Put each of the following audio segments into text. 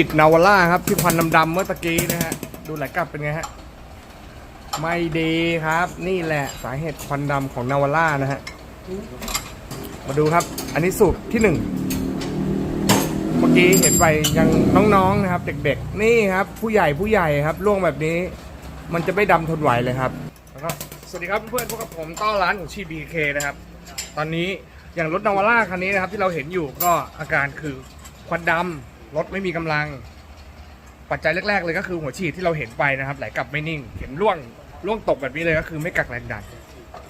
ฉีดนาวาร่าครับที่ควันดำๆเมื่อตะกี้นะฮะดูไหลกลับเป็นไงฮะไม่ดีครับ นี่แหละสาเหตุควันดำของนาวาร่านะฮะมาดูครับ อันนี้สูตรที่หนึ่งเมื่อกี้เห็นไปยังน้องๆนะครับ เด็กๆ นี่ครับ ผู้ใหญ่ผู้ใหญ่ครับล่วงแบบนี้ มันจะไม่ดำทนไหวเลยครับแล้วก็สวัสดีครับเพื่อนๆพวกกับผมต้อร้านของชีบีเคนะครับ ตอนนี้อย่างรถนาวาร่าคันนี้นะครับ ที่เราเห็นอยู่ก็อาการคือควันดำ รถไม่มีกำลัง ปัจจัยแรก ๆ เลยก็คือหัวฉีดที่เราเห็นไปนะครับ ไหลกลับไม่นิ่ง เห็นร่วงร่วงตกแบบนี้เลยก็คือไม่กักแรงดัน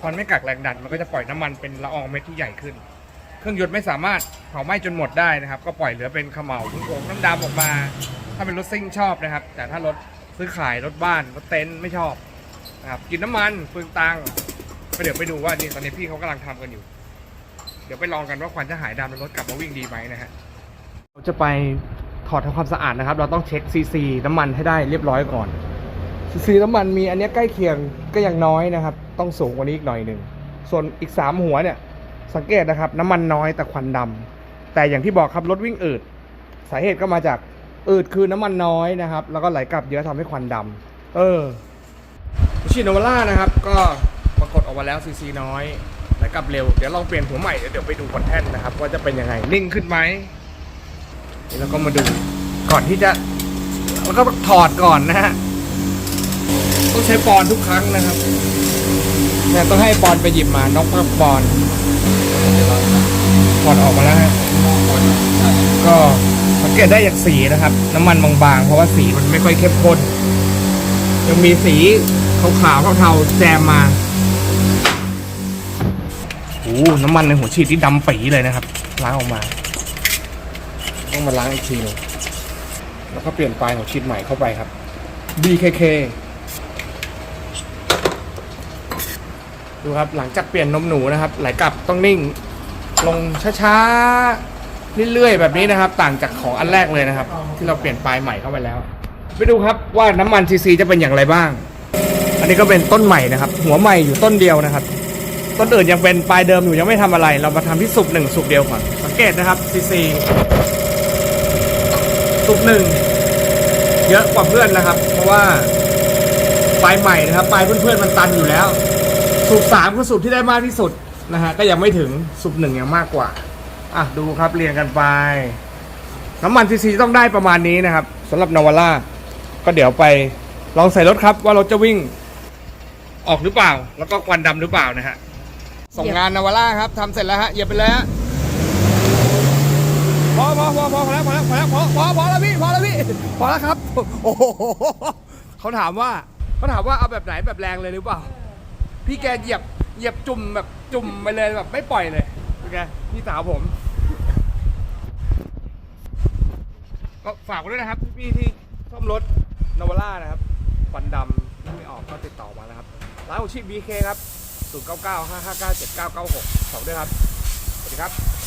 ควันไม่กักแรงดันมันก็จะปล่อยน้ำมันเป็นละอองเม็ดที่ใหญ่ขึ้น เครื่องยนต์ไม่สามารถเผาไหม้จนหมดได้นะครับ ก็ปล่อยเหลือเป็นขมเหลาวผงน้ำดำออกมา ถ้าเป็นรถซิ่งชอบนะครับ แต่ถ้ารถซื้อขายรถบ้านรถเต็นท์ไม่ชอบนะครับกินน้ำมันเปลืองตังค์เดี๋ยวไปดูว่านี่ตอนนี้พี่เขากำลังทำกันอยู่ เดี๋ยวไปลองกันว่าควันจะหายดำแล้วรถกลับมาวิ่งดีไหมนะฮะ จะไปถอดทำความสะอาดนะครับ เราต้องเช็คซีซีน้ำมันให้ได้เรียบร้อยก่อนซีซีน้ำมันมีอันนี้ใกล้เคียงก็ยังน้อยนะครับ ต้องสูงกว่านี้อีกหน่อยหนึ่งส่วนอีกสามหัวเนี่ย สังเกตนะครับ น้ำมันน้อยแต่ควันดำแต่อย่างที่บอกครับรถวิ่งอืดสาเหตุก็มาจากอืดคือน้ำมันน้อยนะครับ แล้วก็ไหลกลับเยอะทำให้ควันดำเออชิโนวาร่านะครับ ก็ปรากฏออกมาแล้วซีซีน้อยไหลกลับเร็วเดี๋ยวลองเปลี่ยนหัวใหม่เดี๋ยวไปดูบนแทนนะครับว่าจะเป็นยังไงนิ่งขึ้นไหม นี่เราก็มาดูก่อนที่จะแล้วก็ถอดก่อนนะฮะต้องใช้ปอนทุกครั้งนะครับเนี่ยต้องให้ปอนไปหยิบมาน้องพักปอนถอดออกมาแล้วฮะก็สังเกตได้จากสีนะครับ น้ำมันบางๆ เพราะว่าสีมันไม่ค่อยเข้มข้นยังมีสีขาวๆเทาๆแจมมาโอ้น้ำมันในหัวฉีดที่ดำปีเลยนะครับล้างออกมา ต้องมาล้างอีกทีหนึงแล้วก็เปลี่ยนปลายหัวฉีดใหม่เข้าไปครับ BKK ดูครับหลังจากเปลี่ยนนมหนูนะครับ ไหลกลับต้องนิ่ง ลงช้าๆเรื่อยๆแบบนี้นะครับ ต่างจากของอันแรกเลยนะครับ ที่เราเปลี่ยนปลายใหม่เข้าไปแล้ว ไปดูครับว่าน้ำมันซีซีจะเป็นอย่างไรบ้าง อันนี้ก็เป็นต้นใหม่นะครับ หัวใหม่อยู่ต้นเดียวนะครับ ต้นอื่นยังเป็นปลายเดิมอยู่ยังไม่ทำอะไร เรามาทำที่สุกหนึ่งสุกเดียวก่อนสังเกตนะครับซีซี สุกหนึ่งเยอะกว่าเพื่อนนะครับ เพราะว่าปลายใหม่นะครับปลายเพื่อนๆมันตันอยู่แล้ว สูบสามคือสูบที่ได้มากที่สุดนะฮะก็ยังไม่ถึงสูบหนึ่งยังมากกว่าอะดูครับเรียงกันไป น้ำมันซีซีต้องได้ประมาณนี้นะครับสำหรับนาวาร่าก็เดี๋ยวไปลองใส่รถครับว่ารถจะวิ่งออกหรือเปล่า แล้วก็ควันดำหรือเปล่านะฮะส่งงานนาวาร่าครับทำเสร็จแล้วฮะเหยียบไปเลยฮะ พอพอพอพอพอแล้วพอแล้วพอแล้วพอพอพอแล้วพี่พอแล้วพี่พอแล้วครับ โอ้โหเขาถามว่าเขาถามว่าเอาแบบไหนแบบแรงเลยหรือเปล่า พี่แกเหยียบเหยียบจุ่มแบบจุ่มไปเลยแบบไม่ปล่อยเลยเป็นไงพี่สาวผมก็ฝากไว้ด้วยนะครับพี่ที่ซ่อมรถนาวาร่านะครับควันดำที่ไม่ออกก็ติดต่อมานะครับร้านของชีพบีเคครับ 0 9 9 5 5 9 7 9 9 6ฝากด้วยครับ สวัสดีครับ